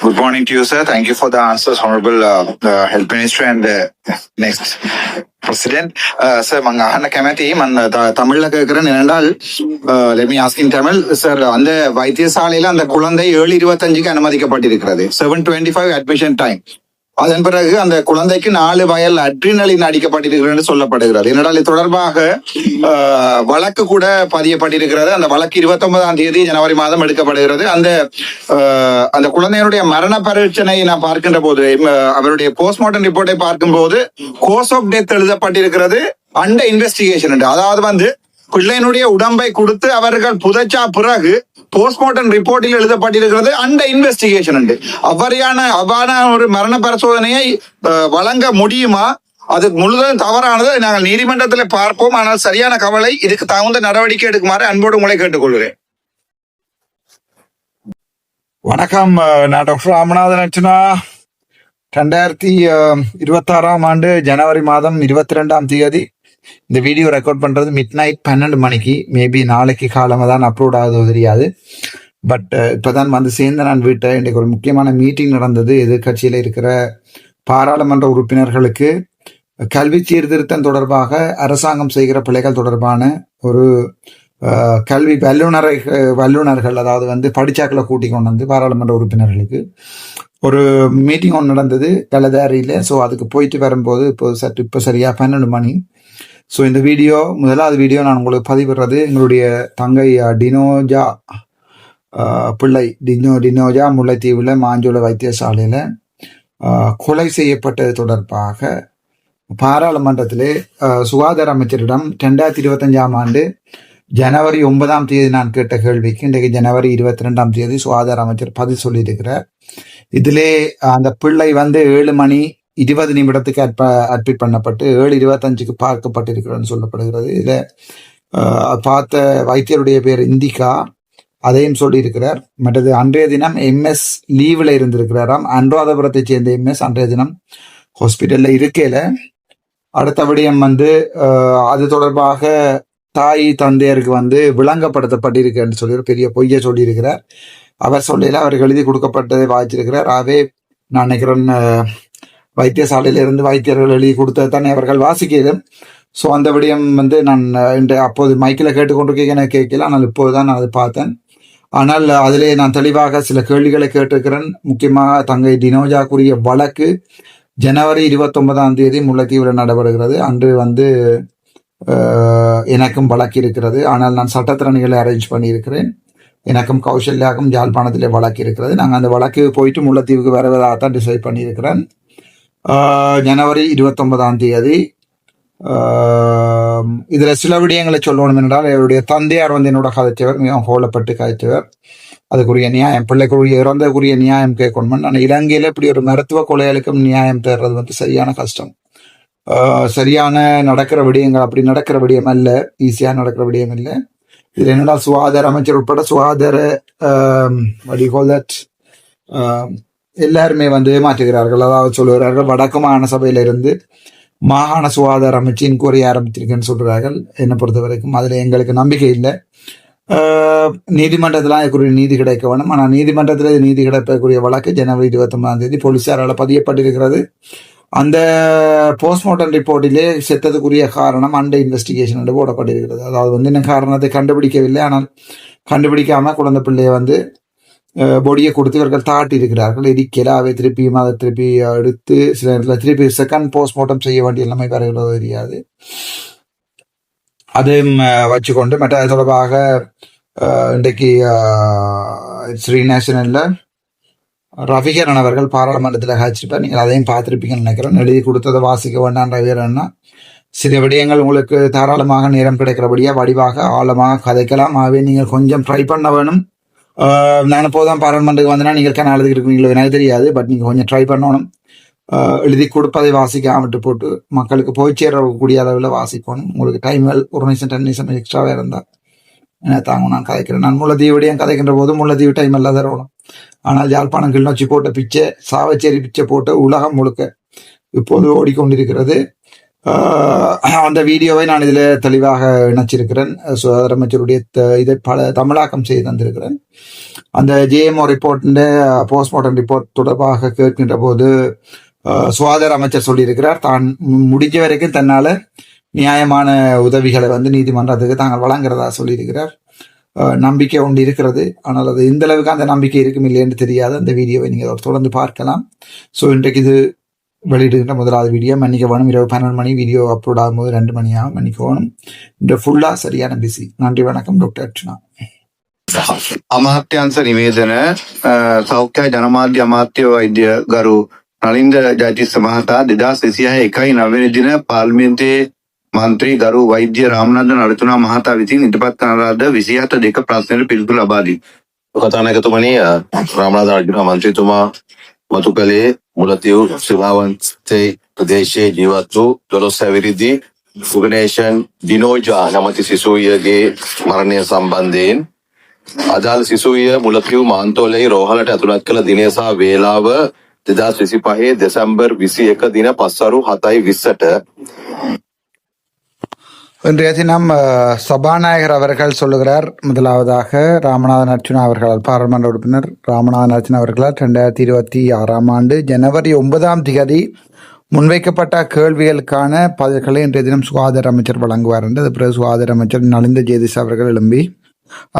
Good morning to you, sir. Thank you for the answers, Honorable uh, uh, Health Minister and uh, next President. Uh, sir, මං අහන්න කැමැති මන් த- தமிழ்ல கேட்கிறேன் என்னென்றால் let me asking Tamil sir அந்த வைத்தியசாலையில அந்த குழந்தை ஏழு இருபத்தஞ்சுக்கு அனுமதிக்கப்பட்டிருக்கிறது seven twenty five admission time அதன் பிறகு அந்த குழந்தைக்கு நாலு வயல் அட்ரினலின் அடிக்கப்பட்டிருக்கிறது என்று சொல்லப்படுகிறது இது தொடர்பாக வழக்கு கூட பதியப்பட்டிருக்கிறது. அந்த வழக்கு இருபத்தி ஒன்பதாம் தேதி ஜனவரி மாதம் எடுக்கப்படுகிறது. அந்த அந்த குழந்தையினுடைய மரண பரீட்சணையை நான் பார்க்கின்ற போது அவருடைய போஸ்ட்மார்ட்டம் ரிப்போர்ட்டை பார்க்கும்போது கோர்ஸ் ஆஃப் டெத் எழுதப்பட்டிருக்கிறது. அண்டர் இன்வெஸ்டிகேஷன் அதாவது வந்து பிள்ளையினுடைய உடம்பை கொடுத்து அவர்கள் புதைச்சா பிறகு போஸ்ட்மார்டம் ரிப்போர்ட்டில் எழுதப்பட்டிருக்கிறது. அந்த இன்வெஸ்டிகேஷன் உண்டு. அவ்வாறான அவ்வாறான ஒரு மரண பரிசோதனையை வழங்க முடியுமா? அது முழுதும் தவறானது. நாங்கள் நீதிமன்றத்தில் பார்ப்போம். ஆனால் சரியான கவலை இதுக்கு தகுந்த நடவடிக்கை எடுக்குமாறு அன்போடு உங்களை கேட்டுக்கொள்கிறேன். வணக்கம் நான் டாக்டர் ராமநாதன் அர்ச்சனா. ரெண்டாயிரத்தி இருபத்தாறாம் ஆண்டு ஜனவரி மாதம் இருபத்தி ரெண்டாம் தேதி இந்த வீடியோ ரெக்கார்ட் பண்ணுறது மிட் நைட் பன்னெண்டு மணிக்கு மேபி நாளைக்கு காலமாக தான் அப்லோட் ஆகுதோ தெரியாது. பட் இப்போ தான் வந்து சேர்ந்து நான் வீட்டை இன்றைக்கு ஒரு முக்கியமான மீட்டிங் நடந்தது. எதிர்க்கட்சியில் இருக்கிற பாராளுமன்ற உறுப்பினர்களுக்கு கல்வி சீர்திருத்தம் தொடர்பாக அரசாங்கம் செய்கிற பிள்ளைகள் தொடர்பான ஒரு கல்வி வல்லுநரை வல்லுநர்கள் அதாவது வந்து படிச்சாக்களை கூட்டி கொண்டு வந்து பாராளுமன்ற உறுப்பினர்களுக்கு ஒரு மீட்டிங் ஒன்று நடந்தது. கலதாரியில். ஸோ அதுக்கு போயிட்டு வரும்போது இப்போ சற்று இப்போ சரியா பன்னெண்டு மணி. ஸோ இந்த வீடியோ முதலாவது வீடியோ நான் உங்களுக்கு பதிவிடுறது எங்களுடைய தங்கை டினோஜா பிள்ளை டினோ டினோஜா முல்லைத்தீவில் மாஞ்சோல வைத்தியசாலையில் கொலை செய்யப்பட்டது தொடர்பாக பாராளுமன்றத்திலே சுகாதார அமைச்சரிடம் ரெண்டாயிரத்தி இருபத்தஞ்சாம் ஆண்டு ஜனவரி ஒன்பதாம் தேதி நான் கேட்ட கேள்விக்கு இன்றைக்கு ஜனவரி இருபத்தி ரெண்டாம் தேதி சுகாதார அமைச்சர் பதில் சொல்லியிருக்கிறார். இதிலே அந்த பிள்ளை வந்து ஏழு மணி இருபது நிமிடத்துக்கு அட்ப அட்மிட் பண்ணப்பட்டு ஏழு இருபத்தஞ்சுக்கு பார்க்கப்பட்டிருக்கிறோம்னு சொல்லப்படுகிறது. இதில் பார்த்த வைத்தியருடைய பேர் இந்திகா. அதையும் சொல்லியிருக்கிறார். மற்றது அன்றைய தினம் எம்எஸ் லீவில் இருந்திருக்கிறாராம். அனுராதபுரத்தை சேர்ந்த எம்எஸ் அன்றைய தினம் ஹாஸ்பிட்டலில் இருக்கையில் அடுத்த விடயம் வந்து அது தொடர்பாக தாய் தந்தையருக்கு வந்து விளங்கப்படுத்தப்பட்டிருக்குன்னு சொல்லி ஒரு பெரிய பொய்யை சொல்லியிருக்கிறார். அவர் சொல்லையில் அவர் எழுதி கொடுக்கப்பட்டதை வாய்ச்சிருக்கிறார் ஆகவே நான் நினைக்கிறேன் வைத்தியசாலையிலிருந்து வைத்தியர்கள் எழுதி கொடுத்தது தானே அவர்கள் வாசிக்கிறேன் ஸோ அந்த விடயம் வந்து நான் அஹ், இன்று அப்போது மைக்கில் கேட்டுக்கொண்டிருக்கேன் எனக்கு கேட்கல. ஆனால் இப்போதுதான் நான் அதை பார்த்தேன். ஆனால் அதிலே நான் தெளிவாக சில கேள்விகளை கேட்டிருக்கிறேன். முக்கியமாக தங்கை டினோஜா கூறிய வழக்கு ஜனவரி இருபத்தொன்பதாம் தேதி முல்லைத்தீவில் நடைபெறுகிறது. அன்று வந்து எனக்கும் வழக்கு இருக்கிறது. ஆனால் நான் சட்டத்திறனிகளை அரேஞ்ச் பண்ணியிருக்கிறேன். எனக்கும் கௌசல்யாக்கும் யாழ்ப்பாணத்திலே வழக்கு இருக்கிறது. நாங்கள் அந்த வழக்கு போயிட்டு முல்லைத்தீவுக்கு வருவதாக தான் டிசைட் பண்ணியிருக்கிறேன். ஜனவரி இருபத்தொன்பதாம் தேதி. இதில் சில விடயங்களை சொல்லணும் என்றால் என்னுடைய தந்தையார் வந்து என்னோட கதைத்தவர் மிகவும் கோலப்பட்டு கதைத்தவர் அதுக்குரிய நியாயம் பிள்ளைக்குரிய இறந்தக்குரிய நியாயம் கேட்கணும்? நான் இலங்கையில் இப்படி ஒரு மருத்துவ கொலைகளுக்கும் நியாயம் தேடுறது வந்து சரியான கஷ்டம். சரியான நடக்கிற விடயங்கள் அப்படி நடக்கிற விடயம் அல்ல ஈஸியாக நடக்கிற விடயம் இல்லை. இதில் என்னடா சுகாதார அமைச்சர் உட்பட சுகாதார வடிகோல் தட் எல்லாருமே வந்து ஏமாற்றுகிறார்கள். அதாவது சொல்லுகிறார்கள் வடக்கு மாகாண சபையிலிருந்து மாகாண சுகாதார அமைச்சு இன்கொயரி ஆரம்பிச்சிருக்கேன்னு சொல்கிறார்கள் என்னை பொறுத்த வரைக்கும் அதில் எங்களுக்கு நம்பிக்கை இல்லை. நீதிமன்றத்தில் அதுக்குரிய நீதி கிடைக்க வேணும் ஆனால் நீதிமன்றத்தில் நீதி கிடைப்பக்கூடிய வழக்கு ஜனவரி இருபத்தி ஒன்பதாம் தேதி போலீஸாரால் பதியப்பட்டிருக்கிறது. அந்த போஸ்ட்மார்ட்டம் ரிப்போர்ட்டிலே செத்ததுக்குரிய காரணம் அண்டை இன்வெஸ்டிகேஷன் என்று போடப்பட்டிருக்கிறது. அதாவது வந்து என்ன காரணத்தை கண்டுபிடிக்கவில்லை. ஆனால் கண்டுபிடிக்காம குழந்தை பிள்ளையை வந்து பொடியை கொடுத்து இவர்கள் தாட்டி இருக்கிறார்கள் இடிக்கல அவை திருப்பியும் அதை திருப்பி எடுத்து சில நேரத்தில் திருப்பி செகண்ட் போஸ்ட்மார்ட்டம் செய்ய வேண்டிய நிலைமை வருகிறதோ தெரியாது அதையும் வச்சுக்கொண்டு மற்ற அது தொடர்பாக இன்றைக்கு ஸ்ரீ ரவிகரன் அவர்கள் பாராளுமன்றத்தில் காய்ச்சிருப்பார் நீங்கள் அதையும் பார்த்துருப்பீங்கன்னு நினைக்கிறேன் எழுதி கொடுத்ததை வாசிக்க வேண்டாம் ரவிகரன்னா சில விடயங்கள் உங்களுக்கு தாராளமாக நேரம் கிடைக்கிறபடியாக வடிவாக ஆழமாக கதைக்கலாம் ஆகவே நீங்கள் கொஞ்சம் ட்ரை பண்ண வேணும் நான் நான் இப்போதான் பாராளுமன்றத்துக்கு வந்தேன்னா நீங்கள் கண்ண எழுதி இருக்கீங்களோ எனக்கு தெரியாது பட் நீங்கள் கொஞ்சம் ட்ரை பண்ணணும். எழுதி கொடுப்பதை வாசிக்காம விட்டு போட்டு மக்களுக்கு போய் சேரக்கூடிய அளவில் வாசிக்கணும். உங்களுக்கு டைம் ஒரு நிமிஷம் டென் நிமிஷம் எக்ஸ்ட்ராவே இருந்தால் என்ன தாங்க நான் கதைக்கிறேன். நான் முள்ளத்தீவு கதைக்கின்ற போது முள்ளத்தீவு டைம் எல்லாம் தரணும் ஆனால் யாழ்ப்பாணம் கிளிநொச்சி போட்ட பிச்சை சாவச்சேரி பிச்சை போட்ட உலகம் முழுக்க இப்போது ஓடிக்கொண்டிருக்கிறது. அந்த வீடியோவை நான் இதில் தெளிவாக இணைச்சிருக்கிறேன். சுகாதார அமைச்சருடைய த- இதை பல தமிழாக்கம் செய்து தந்திருக்கிறேன். அந்த ஜேஎம்ஓ ரிப்போர்ட்டின் போஸ்ட்மார்ட்டம் ரிப்போர்ட் தொடர்பாக கேட்கின்ற போது சுகாதார அமைச்சர் சொல்லியிருக்கிறார். தான் முடிஞ்ச வரைக்கும் தன்னால் நியாயமான உதவிகளை வந்து நீதிமன்றத்துக்கு தாங்கள் வழங்குறதா சொல்லியிருக்கிறார். நம்பிக்கை ஒன்று இருக்கிறது. ஆனால் அது எந்த அளவுக்கு அந்த நம்பிக்கை இருக்கும் இல்லைன்னு தெரியாது. அந்த வீடியோவை நீங்கள் தொடர்ந்து பார்க்கலாம். ஸோ இன்றைக்கு இது வெளியிடுகின்ற முதலாவது வீடியோ மன்னிக்க வேணும் இரவு பன்னெண்டு மணி வீடியோ அப்லோட் ஆகும்போது ரெண்டு மணி ஆகும் மன்னிக்க வேணும் இந்த ஃபுல்லாக சரியான பிஸி நன்றி வணக்கம் டாக்டர் அர்ச்சனா අමාත්‍යන්ස නිවේදන අ, සෞඛ්‍ය ජනමාධ්‍ය අමාත්‍ය වෛද්‍ය ගරු නලින්ද ජයතිස්ස මහතා දෙදා සිසියහ එකයි නවනි දින පාර්ලිමේන්තයේ මන්ත්‍රී ගරු වෛද්‍ය රාමනන්ද නරතුනා මහතා විසින් ඉදිරිපත් කරන ලද විසිහත දෙක ප්‍රශ්නයට පිළිතුරු ලබා දී. කතානකතුමනි රාමනාද අර්ජුන මන්ත්‍රීතුමා මතු කළේ මුලතිව් ශ්‍රභාවන්තේ ප්‍රදේශයේ ජීවත් වූ දොළොස් හැවිරිදි උගනේෂන් ඩිනෝජා නමති සිසුවියගේ මරණය සම්බන්ධයෙන් අදාළ සිසුවිය මුලතිව් මාන්තෝලෙහි රෝහලට ඇතුළත් කළ දිනය සහ වේලාව දෙදස් විසි පහේ දෙසැම්බර් විසි එක දින පස්සරු හතයි විස්සට இன்றைய தினம் சபாநாயகர் அவர்கள் சொல்லுகிறார். முதலாவதாக ராமநாதன் அர்ஜுனா அவர்கள் பாராளுமன்ற உறுப்பினர் ராமநாதன் அர்ஜுனா அவர்களால் ரெண்டாயிரத்தி இருபத்தி ஆறாம் ஆண்டு ஜனவரி ஒன்பதாம் திகதி முன்வைக்கப்பட்ட கேள்விகளுக்கான பதில்களை இன்றைய தினம் சுகாதார அமைச்சர் வழங்குவார் என்று அது பிறகு சுகாதார அமைச்சர் நலிந்த ஜெயதிஸ் அவர்கள் எழும்பி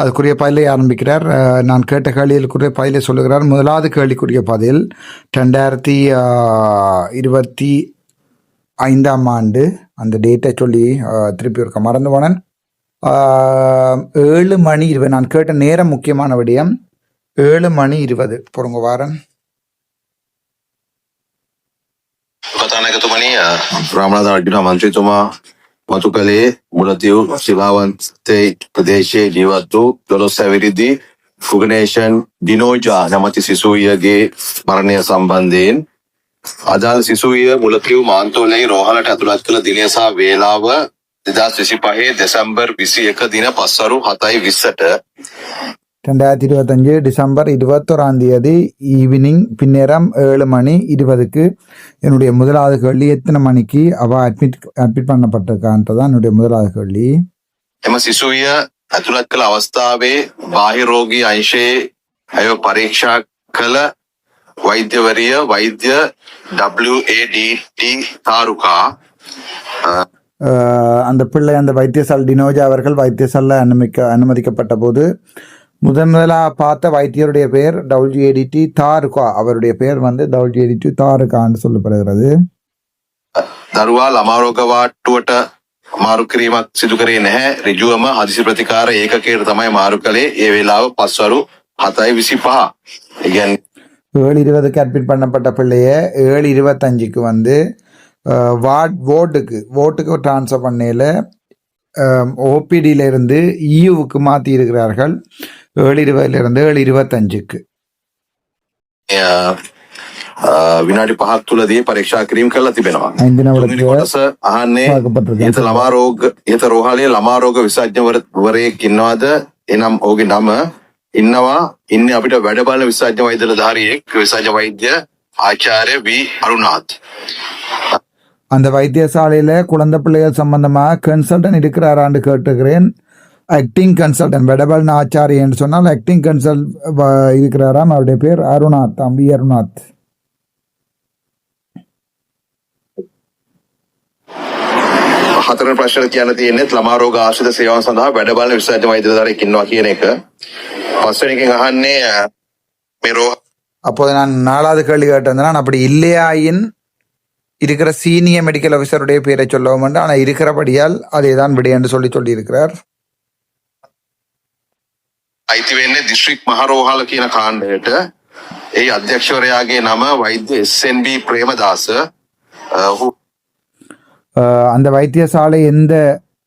அதுக்குரிய பதிலை ஆரம்பிக்கிறார். நான் கேட்ட கேள்விகளுக்குரிய பதிலை சொல்லுகிறார். முதலாவது கேள்விக்குரிய பதில் ரெண்டாயிரத்தி இருபத்தி ஐந்தாம் ஆண்டு அந்த டேட்டை சொல்லி அஹ், திருப்பி இருக்க மறந்து போனேன் அஹ், ஏழு மணி இருபது நான் கேட்ட நேரம் முக்கியமான விடயம் ஏழு மணி இருபது பொறுங்க வாரன் කතානකතුමනි රාමනාද අර්ජුන මන්ත්‍රීතුමා මතු කළේ මුලතිව් ශිලාවන්තේ ප්‍රදේශයේ ජීවත් වූ දොළොස් හැවිරිදි ෆුගනේෂන් ඩිනෝජා නමති සිසුවියගේ මරණය සම්බන්ධයෙන් අදාළ සිසුවිය මුලතිව් මාන්තෝලෙහි රෝහලට ඇතුළත් කළ දිනය සහ වේලාව දෙදස් විසි පහේ දෙසැම්බර් විසි එක දින පස්සරු හතයි විස්සට ரெண்டாயிரத்தி இருபத்தஞ்சு டிசம்பர் இருபத்தோராம் தேதி ஈவினிங் பின்னேரம் ஏழு மணி இருபதுக்கு என்னுடைய முதலாவது கேள்வி எத்தனை மணிக்கு அவ அட்மிட் அட்மிட் பண்ணப்பட்டிருக்கான்றதான் என்னுடைய முதலாவது கேள்வி එම සිසුවිය ඇතුළත් කළ අවස්ථාවේ බාහිරෝගී අංශයේ ඇය පරීක්ෂා කළ වෛද්‍යවරිය වෛද්‍ය WADT තාරුකා அஹ் அந்த பிள்ளை அந்த வைத்தியசாலை டினோஜா அவர்கள் வைத்தியசாலை அனுமதிக்க அனுமதிக்கப்பட்ட போது முதன் முதலாக பார்த்த வைத்தியருடைய பெயர் டபிள்யூஏடிடி தாருகா அவருடைய பெயர் வந்து டபிள்யூஏடிடி தாருகான்னு சொல்லப்படுகிறது දරුවා ළමාරෝගවාට්ටුවට මාරු කිරීමක් සිදු කරේ නැහැ රිජුවම හදිසි ප්‍රතිකාර ඒකකයට තමයි මාරු කළේ ඒ වෙලාව පස්වරු හතයි විසි පහ ඉගැන් ஏழு இருபதுக்கு அட்மிட் பண்ணப்பட்ட பிள்ளைய ஏழு இருபத்தஞ்சுக்கு வந்து அஹ், வார்ட் வோர்டுக்கு வோட்டுக்கு ட்ரான்ஸ்ஃபர் பண்ணையில் ஓபிடியில இருந்து இயூவுக்கு மாற்றி இருக்கிறார்கள் ஏழு இருபதுலேருந்து ஏழு இருபத்தஞ்சுக்கு විනාඩි පහක් තුළදී පරීක්ෂා කිරීම කරලා තිබෙනවා ஐந்து තුන්වෙනි நிமிடத்தில் කොටස අහන්නේ பார்க்கப்பட்டிருக்கு ඉහත ළමාරෝග ඉහත රෝහලේ ළමාරෝග විසාඥවරයෙක් ඉන්නවාද එනම් ඔහුගේ නම ඉන්නවා ඉන්නේ අපිට වැඩ බලන විසාඥ වෛද්‍යධාරියෙක් විසාඥ වෛද්‍ය ආචාර්ය වී අරුණාත් அந்த வைத்தியசாலையில் குழந்தை பிள்ளைகள் சம்பந்தமாக கன்சல்டன் இருக்கிறாரான்னு கேட்டுக்கிறேன் ஆக்டிங் கன்சல்டன் வெடபல் ஆச்சாரி என்று சொன்னால் ஆக்டிங் கன்சல்ட் இருக்கிறாராம் அவருடைய பேர் அருணாத் தம்பி அருணாத் හතරන ප්‍රශ්න කියන්න තියෙන්නේ ළමාරෝග ආශ්‍රිත සේවාවන් සඳහා වැඩ බලන විසාඥ වෛද්‍යධාරියෙක් ඉන්නවා කියන එක පස්වෙනි එකෙන් අහන්නේ අ, මේ රෝ அப்போது நான் நாலாவது கேள்வி கேட்டிருந்தேன் நான் அப்படி இல்லையாயின் இருக்கிற சீனியர் மெடிக்கல் ஆஃபீஸருடைய பேரை சொல்லவும் வேண்டும் ஆனால் இருக்கிறபடியால் அதே தான் விடை என்று சொல்லி சொல்லியிருக்கிறார் අයිති වෙන්නේ දිස්ත්‍රික් මහරෝහල කියන කාණ්ඩයට ඒ අධ්‍යක්ෂවරයාගේ නම වෛද්‍ය SNB ප්‍රේමදාස අ, ඔහු அஹ் அந்த வைத்தியசாலை எந்த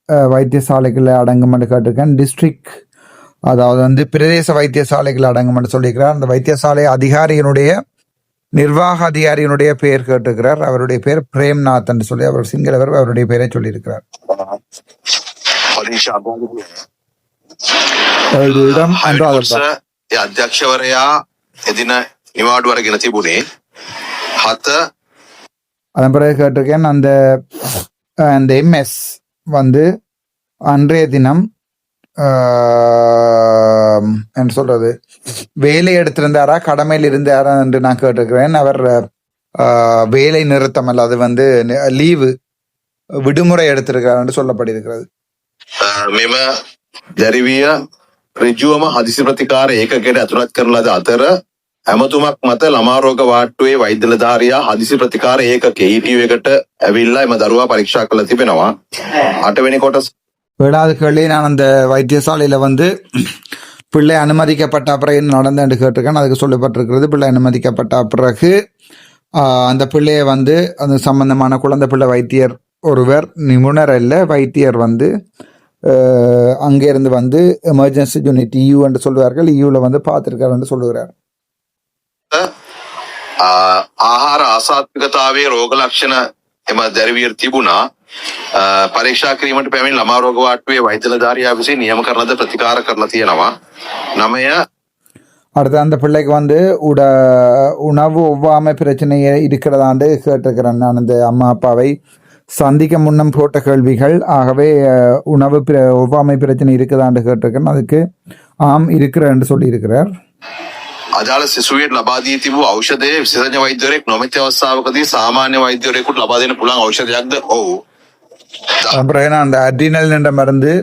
அஹ், வைத்தியசாலைக்குள்ள அடங்கும்னு கேட்டிருக்கேன் டிஸ்ட்ரிக்ட் அதாவது வந்து பிரதேச வைத்தியசாலைகள் அடங்கும்னு சொல்லியிருக்கிறார். அந்த வைத்தியசாலை அதிகாரியினுடைய நிர்வாக அதிகாரியினுடைய பெயர் கேட்டுக்கிறார் அவருடைய பெயர் பிரேம்நாத் என்று சொல்லி அவர் சிங்களவர் அவருடைய பெயரை சொல்லியிருக்கிறார். ಅಧ್ಯಕ್ಷವರೆಯಾ ಎದಿನ ನಿವಾಡುವರೆಗಿನ ತಿಬುನಿ அதன் பிறகு கேட்டிருக்கேன் அந்த அந்த எம்எஸ் வந்து அன்றைய தினம் என்ன சொல்றது வேலை எடுத்திருந்தாரா கடமையில் இருந்தாரா என்று நான் கேட்டிருக்கிறேன் அவர் ஆஹ், வேலை நிறுத்தம் அல்ல அது வந்து லீவு விடுமுறை எடுத்திருக்கிறார் என்று சொல்லப்பட்டிருக்கிறது මෙම දැරිවිය රිජුවම හදිසි ප්‍රතිකාර ඒකකට ඇතුළත් කරන ලද අතර ඇමතුමක් මත ළමාරෝග වාට්ටුවේ වෛද්‍යලධාරයා හදිසි ප්‍රතිකාර ඒක කෙහිටියකට ඇවිල්ලා එම දරුවා පරීක්ෂා කළ තිබෙනවා. අටවෙනි කොටස් ஏழாவது கேள்வி நான் அந்த வைத்தியசாலையில் வந்து பிள்ளை அனுமதிக்கப்பட்ட பிறகு என்ன நடந்தேன்னு கேட்டிருக்கேன் அதுக்கு சொல்லப்பட்டிருக்கிறது பிள்ளை அனுமதிக்கப்பட்ட பிறகு ஆஹ், அந்த பிள்ளையை வந்து அந்த சம்பந்தமான குழந்தை பிள்ளை வைத்தியர் ஒருவர் நிபுணர் அல்ல வைத்தியர் வந்து ஆஹ், அங்கேருந்து வந்து எமர்ஜென்சி யூனிட் இயூ என்று சொல்லுவார்கள் இயூவில் வந்து பார்த்துருக்காரு என்று சொல்லுகிறார் ආ, ආහාර ආසාත්මිකතාවේ රෝග ලක්ෂණ එම දැරිවිය තිබුණා. ආ, පරීක්ෂා කිරීමට පැමිණි ළමා රෝග වාට්ටුවේ වෛද්‍යලධාරියා විසින් නියම කරන ලද ප්‍රතිකාර කරලා තියෙනවා. නමය அடுத்து அந்த பிள்ளைக்கு வந்து உட உணவு ஒவ்வாமை பிரச்சனை இருக்கிறதாண்டு கேட்டிருக்கிறேன் நான் அந்த அம்மா அப்பாவை சந்திக்க முன்னம் போட்ட கேள்விகள் ஆகவே அஹ், உணவு பிர ஒவ்வாமை பிரச்சனை இருக்குதாண்டு கேட்டிருக்கேன் அதுக்கு ஆம் இருக்கிறேன்னு சொல்லியிருக்கிறார் අදාළ සිසුවියට ලබා දී තිබූ ඖෂධය විශේෂඥ වෛද්‍යවරයෙක් නොමැති අවස්ථාවකදී සාමාන්‍ය වෛද්‍යවරයෙකුට ලබා දෙන්න පුළුවන් ඖෂධයක්ද? ඔව්. அப்புறம் ஏன்னா அந்த அட்ரினல் என்ற மருந்து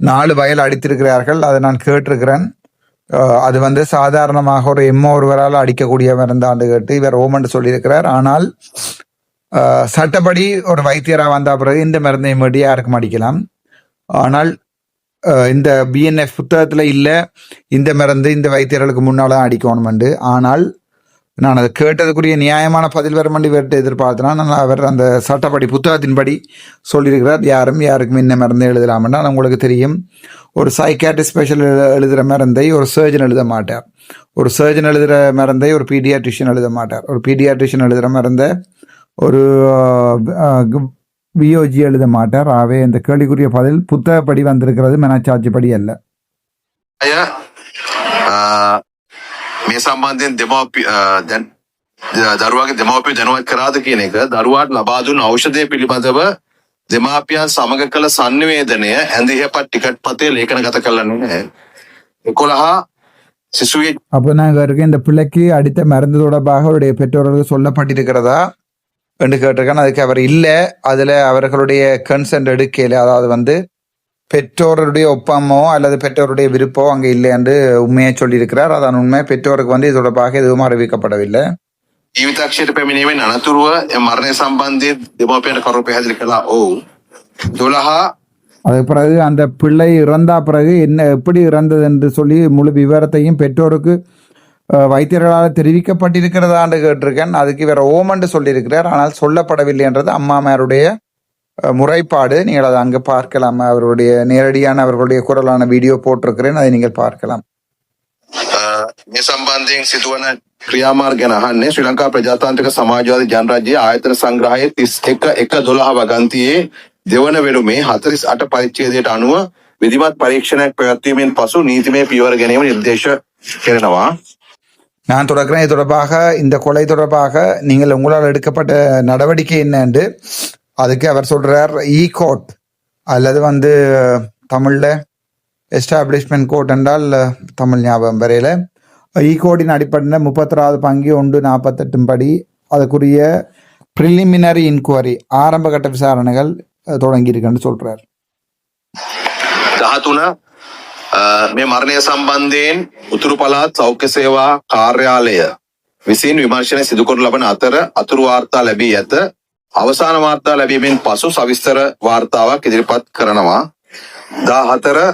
நாலு வயல் அடித்திருக்கிறார்கள் அதை நான் கேட்டிருக்கிறேன். அது வந்து சாதாரணமாக ஒரு எம்மோ ஒருவரால் அடிக்கக்கூடிய மருந்தாண்டு கேட்டு இவர் ஓமன் சொல்லியிருக்கிறார். ஆனால் சட்டப்படி ஒரு வைத்தியராக வந்த பிறகு இந்த மருந்தை மட்டும் யாருக்கும் அடிக்கலாம். ஆனால் இந்த பிஎன்எஃப் புத்தகத்தில் இல்லை இந்த மருந்து இந்த வைத்தியர்களுக்கு முன்னால் அடிக்கணுமெண்டு ஆனால் நான் அதை கேட்டதுக்குரிய நியாயமான பதில் வர வேண்டி வேறு எதிர்பார்த்தேன் நான் அவர் அந்த சட்டப்படி புத்தகத்தின்படி சொல்லியிருக்கிறார். யாரும் யாருக்கும் என்ன மருந்து நான் உங்களுக்கு தெரியும். ஒரு சைக்காட்ரி ஸ்பெஷல் எழுதுகிற மருந்தை ஒரு சர்ஜன் எழுத மாட்டார். ஒரு சர்ஜன் எழுதுகிற மருந்தை ஒரு பீடியாட்ரிஷியன் எழுத மாட்டார். ஒரு பீடியாட்ரிஷியன் எழுதுகிற மருந்தை ஒரு வியோஜி எழுத மாட்டார். ஆகவே அந்த கேள்விக்குரிய பதில் புத்தகப்படி வந்திருக்கிறது. மனச்சாட்சிப்படி அல்ல. මේ සම්බන්ධයෙන් දෙමව්පිය ආ, දැන් දරුවාගේ දෙමව්පිය දැනුවත් කරාද කියන එක දරුවාට ලබා දුන් ඖෂධය පිළිබඳව දෙමාපියන් සමග කළ sannivedanaya ඇඳිහපත් ටිකට් පතේ ලේඛනගත කළා නැහැ. 11 සිසුවේ அப்போ நாங்கள் இருக்க இந்த பிள்ளைக்கு அடித்த மருந்து தொடர்பாக அவருடைய பெற்றோர்களுக்கு சொல்லப்பட்டிருக்கிறதா என்று கேட்டிருக்கேன் அதுக்கு அவர் இல்லை அதில் அவர்களுடைய கன்சென்ட் எடுக்கல அதாவது வந்து பெற்றோருடைய ஒப்பமோ அல்லது பெற்றோருடைய விருப்போ அங்கே இல்லை என்று உண்மையை சொல்லியிருக்கிறார் அதான் உண்மை பெற்றோருக்கு வந்து இது தொடர்பாக எதுவும் அறிவிக்கப்படவில்லை ජීවිතක්ෂයට පැමිණීමෙන් අනතුරුව එම මරණය සම්බන්ධයෙන් දෙමාපියන්ට කරුණු පැහැදිලි කළා. ඔව්. 12 அதுக்கு பிறகு அந்த பிள்ளை இறந்தா பிறகு என்ன எப்படி இறந்தது என்று சொல்லி முழு விவரத்தையும் பெற்றோருக்கு அஹ், வைத்தியர்களால் தெரிவிக்கப்பட்டிருக்கிறதான்னு கேட்டிருக்கேன் அதுக்கு இவர் ஓமன்று சொல்லியிருக்கிறார் ஆனால் சொல்லப்படவில்லை என்றது அம்மாமாருடைய அஹ், முறைப்பாடு நீங்கள் அதை அங்கே பார்க்கலாம் அவருடைய நேரடியான அவர்களுடைய குரலான வீடியோ போட்டிருக்கிறேன் அதை நீங்கள் பார்க்கலாம் අ, මේ සම්බන්ධයෙන් සිදුවන ක්‍රියාමාර්ග ගැන අහන්නේ ශ්‍රී ලංකා ප්‍රජාතාන්ත්‍රික සමාජවාදී ජනරාජ්‍යයේ ආයතන සංග්‍රහයේ 31 1 12 වගන්තියේ දෙවන වෙනුමේ 48 පරිච්ඡේදයට අනුව විධිමත් පරීක්ෂණයක් පැවැත්වීමෙන් පසු නීතිමය පියවර ගැනීම නිර්දේශ කෙරෙනවා. நான் தொடர்கிறேன் இது தொடர்பாக இந்த கொலை தொடர்பாக நீங்கள் உங்களால் எடுக்கப்பட்ட நடவடிக்கை என்னன்னு அதுக்கு அவர் சொல்றார் இ கோட் அல்லது வந்து தமிழில் எஸ்டாப்ளிஷ்மெண்ட் கோட் என்றால் தமிழ் ஞாபகம் வரையில் இ கோடின் அடிப்படையில் முப்பத்தொராவது பங்கு ஒன்று நாற்பத்தெட்டும் படி அதுக்குரிய ப்ரிலிமினரி இன்கொயரி ஆரம்ப கட்ட விசாரணைகள் அஹ், தொடங்கியிருக்குன்னு சொல்றார் 13 අ, මේ මරණය සම්බන්ධයෙන් උතුරු පළාත් සෞඛ්‍ය සේවා කාර්යාලය විසින් විමර්ශනය සිදු කරනු ලබන අතර අතුරු වාර්තා ලැබී ඇත. අවසාන වාර්තා ලැබීමෙන් පසු සවිස්තර වාර්තාවක් ඉදිරිපත් කරනවා. 14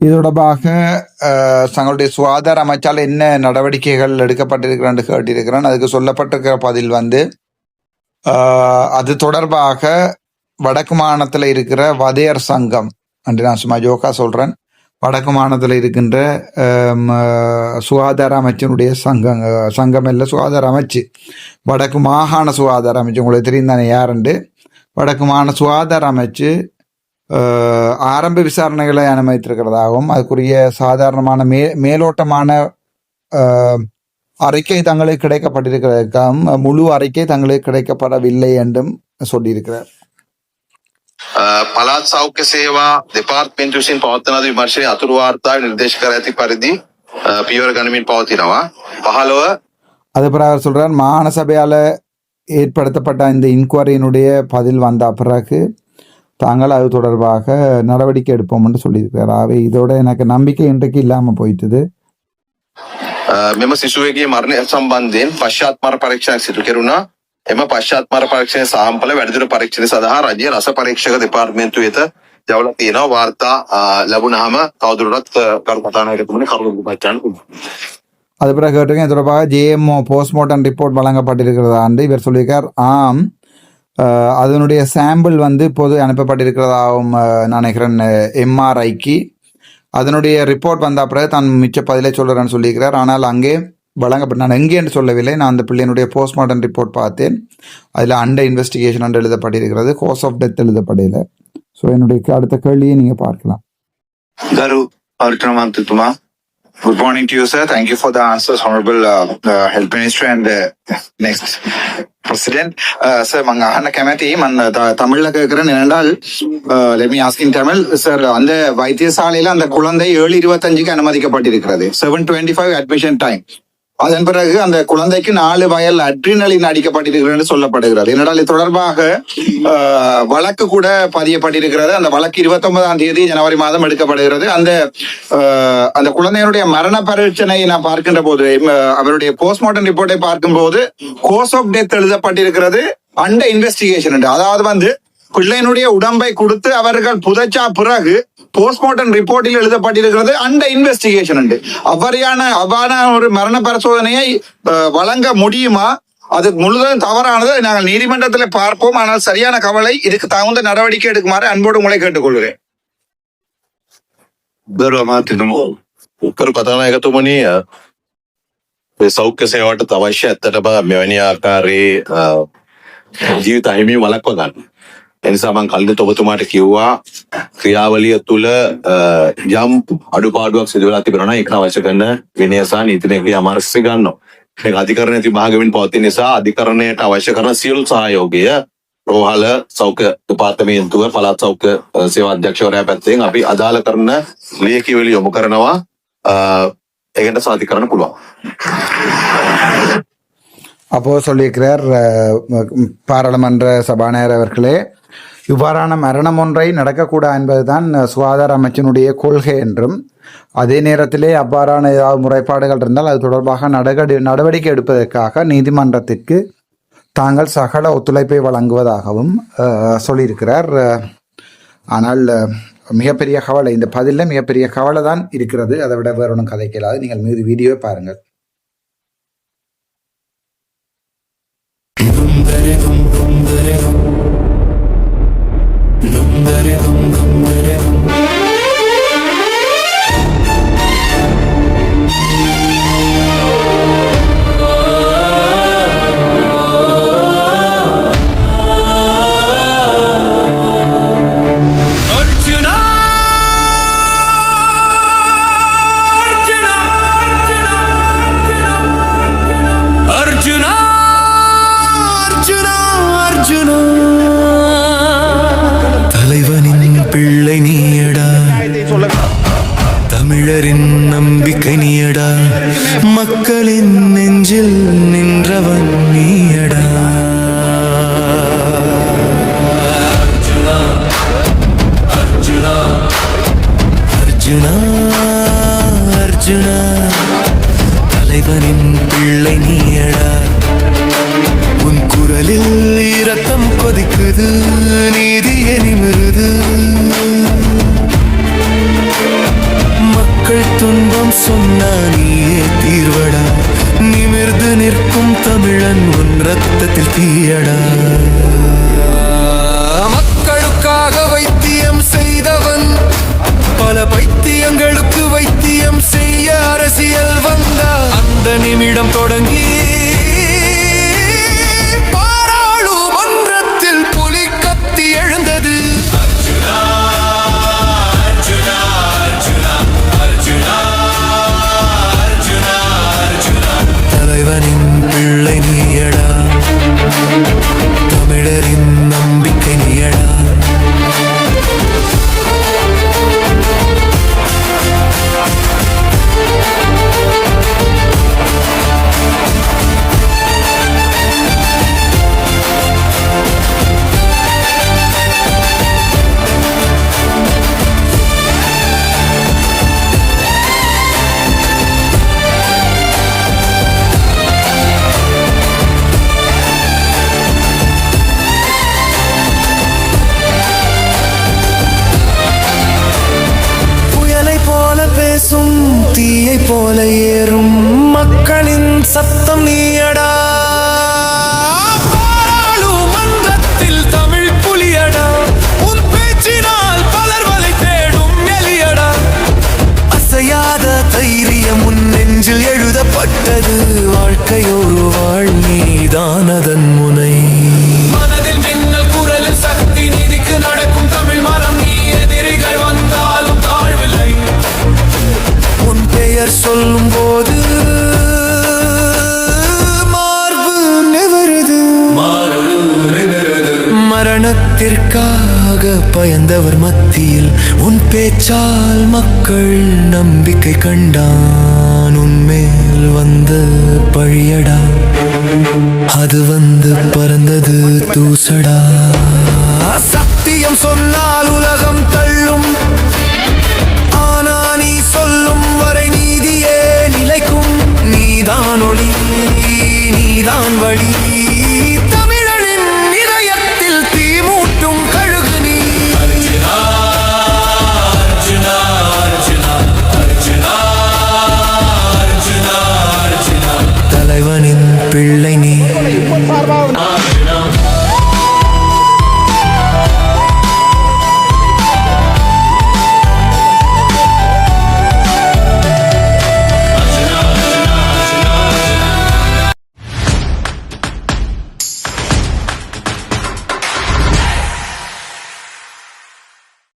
இது தொடர்பாக அஹ், தங்களுடைய சுகாதார அமைச்சால் என்ன நடவடிக்கைகள் எடுக்கப்பட்டிருக்கிறான்னு கேட்டிருக்கிறேன் அதுக்கு சொல்லப்பட்டிருக்கிற பதில் வந்து அஹ், அது தொடர்பாக வடக்கு மாநிலத்தில் இருக்கிற வதையர் சங்கம் என்று நான் சும்மா ஜோக்கா சொல்றேன் வடக்கு மாநிலத்தில் இருக்கின்ற ம- சுகாதார அமைச்சனுடைய சங்கம் சங்கம் இல்லை சுகாதார அமைச்சு. வடக்கு மாகாண சுகாதார அமைச்சு உங்களுக்கு தெரியும் தானே யாருண்டு வடக்கு மாகாண சுகாதார அமைச்சு ஆரம்ப விசாரணைகளை அனுமதித்திருக்கிறதாகவும் அதுக்குரிய சாதாரணமான மே மேலோட்டமான அறிக்கை தங்களுக்கு கிடைக்கப்பட்டிருக்கிறதுக்காகவும் முழு அறிக்கை தங்களுக்கு கிடைக்கப்படவில்லை என்றும் சொல்லியிருக்கிறார். පලාත් සෞඛ්‍ය සේවා දෙපාර්ත්මේන්තු විසින් පවත්වන ලද විමර්ශනයේ අතුරු වාර්තාව නිර්දේශ කර ඇති පරිදි අ, පියවර ගනිමින් පවතිනවා. පහළව அது பிறகு அவர் சொல்றார் மாகாண சபையால் ஏற்படுத்தப்பட்ட இந்த இன்கொயரியினுடைய பதில் வந்த பிறகு தாங்கள் அது தொடர்பாக நடவடிக்கை எடுப்போம் என்று சொல்லியிருக்கிறார் ஆகவே இதோட எனக்கு நம்பிக்கை இன்றைக்கு இல்லாமல் போயிட்டுது අ, මෙම සිසුවගේ මරණය සම්බන්ධයෙන් පශ්චාත් මර පරීක්ෂණයක් සිදු කෙරුණා. එම පශ්චාත් මර පරීක්ෂණ සාම්පල වැඩිදුර පරීක්ෂණ සඳහා රජයේ රස පරීක්ෂක දෙපාර්තමේන්තුව වෙත යවලා තියෙනවා. වාර්තා අ, ලැබුණාම තවදුරටත් අ, කරු කතානායකතුමනි කරුණු විමර්ශන அது பிறகு கேட்டிருக்கேன் இது தொடர்பாக ஜேஎம்ஓ போஸ்ட்மார்ட்டம் ரிப்போர்ட் வழங்கப்பட்டிருக்கிறதா என்று இவர் சொல்லியிருக்கார் ஆம் அஹ், அதனுடைய சாம்பிள் வந்து இப்போது அனுப்பப்பட்டிருக்கிறதாகவும் அஹ், நான் நினைக்கிறேன் எம்ஆர்ஐக்கு அதனுடைய ரிப்போர்ட் வந்த பிறகு தான் மிச்ச பதிலை சொல்கிறேன்னு சொல்லியிருக்கிறார் ஆனால் அங்கே வழங்கப்பட்ட நான் எங்கேன்னு சொல்லவில்லை நான் அந்த பிள்ளையினுடைய போஸ்ட்மார்ட்டம் ரிப்போர்ட் பார்த்தேன் அதில் அண்டர் இன்வெஸ்டிகேஷன் என்று எழுதப்பட்டிருக்கிறது கோஸ் ஆஃப் டெத் எழுதப்படையில ஸோ என்னுடைய அடுத்த கேள்வியை நீங்கள் பார்க்கலாம் ගරු අර්ථන මන්ත්‍රතුමා Good morning to you, sir. Thank you for the answers, Honorable uh, uh, Health Minister and uh, next President. Uh, sir, මං අහන්න කැමැති මන් த- தமிழ்ல கேட்கிறேன் என்றால் let me ask in Tamil sir அந்த வைத்தியசாலையில அந்த குழந்தை ஏழு இருபத்தஞ்சுக்கு அனுமதிக்கப்பட்டிருக்கிறது seven twenty five admission time அதன் பிறகு அந்த குழந்தைக்கு நாலு வயல் அட்ரினலின் அடிக்கப்பட்டிருக்கிறது சொல்லப்படுகிறது என்னடால் இது? தொடர்பாக வழக்கு கூட பதியப்பட்டிருக்கிறது. அந்த வழக்கு இருபத்தி ஒன்பதாம் தேதி ஜனவரி மாதம் எடுக்கப்படுகிறது. அந்த அந்த குழந்தையினுடைய மரண பரீட்சணையை நான் பார்க்கின்ற போது அவருடைய போஸ்ட்மார்ட்டம் ரிப்போர்ட்டை பார்க்கும்போது கோஸ் ஆஃப் டெத் எழுதப்பட்டிருக்கிறது. அண்டர் இன்வெஸ்டிகேஷன் அதாவது வந்து பிள்ளையினுடைய உடம்பை கொடுத்து அவர்கள் புதைச்சா பிறகு போஸ்ட்மார்ட்டம் ரிப்போர்ட்டில் எழுதப்பட்டிருக்கிறது அந்த இன்வெஸ்டிகேஷன் உண்டு அவ்வாறான அவ்வாறான ஒரு மரண பரிசோதனையை அஹ், வழங்க முடியுமா அது முழுவதும் தவறானது நாங்கள் நீதிமன்றத்தில் பார்ப்போம் ஆனால் சரியான கவலை இதுக்கு தகுந்த நடவடிக்கை எடுக்குமாறு அன்போடு உங்களை கேட்டுக்கொள்கிறேன் ගරු අමාත්‍යතුමෝ කරු කතානායකතුමනි අ, මේ සෞඛ්‍ය සේවාවට අවශ්‍ය ඇත්තටම මෙවැනි ආකාරයේ අ, ජීවිත අහිමි වලක්ව ගන්න. එනිසා මං කලින් ඔබතුමාට කිව්වා ක්‍රියාවලිය තුළ අ, යම් අඩුපාඩුවක් සිදු වෙලා තිබෙනවා නම් ඒක අවශ්‍ය කරන විනය සහ නීතිනීය අමාරුස්ස ගන්නවා. මේක අධිකරණය විභාගමින් පවතින නිසා අධිකරණයට අවශ්‍ය කරන සියලු සහයෝගය රෝහල සෞඛ්‍ය දෙපාර්තමේන්තුව පළාත් සෞඛ්‍ය අ, සේවා අධ්‍යක්ෂවරයා පැත්තෙන් අපි අදාළ කරන ලියකියවිලි යොමු කරනවා අ, ඒකට සාධි කරන්න පුළුවන්. அப்போ சொல்லியிருக்கிறார் அஹ், பாராளுமன்ற சபாநாயகர் அவர்களே இவ்வாறான மரணம் ஒன்றை நடக்கக்கூடாது என்பதுதான் சுகாதார அமைச்சினுடைய கொள்கை என்றும் அதே நேரத்திலே அவ்வாறான ஏதாவது முறைப்பாடுகள் இருந்தால் அது தொடர்பாக நடவடி நடவடிக்கை எடுப்பதற்காக நீதிமன்றத்திற்கு தாங்கள் சகல ஒத்துழைப்பை வழங்குவதாகவும் சொல்லியிருக்கிறார். ஆனால் மிகப்பெரிய கவலை இந்த பதிலில் மிகப்பெரிய கவலை தான் இருக்கிறது. அதை விட வேறு ஒன்றும் கதைக்கலாது. நீங்கள் மீது வீடியோவை பாருங்கள். Derrido தமிழரின் நம்பிக்கை நீயடா மக்களின் நெஞ்சில் நின்றவன் நீ. ரத்தத்தில் மக்களுக்காக வைத்தியம் செய்தவன் பல பைத்தியங்களுக்கு வைத்தியம் செய்ய அரசியல் வந்தா அந்த நிமிடம் தொடங்கி வாழ்க்கையொரு வாழ் நீதானதன் முனை மனதில் மின்னல் குரலில் சக்தி நீதிக்கு நடக்கும் தமிழ் மரம் நீ எதிரிகள் வந்தாலும் தாழ்வில்லை. உன் பெயர் சொல்லும் போது மார்பு நிவருது. மரணத்திற்காக பயந்தவர் மத்தியில் உன் பேச்சால் மக்கள் நம்பிக்கை கண்டான். நான் உன்மேல் வந்த பழியடா. அது வந்து பறந்தது தூசடா. சத்தியம் சொன்னால் உலகம் தள்ளும்.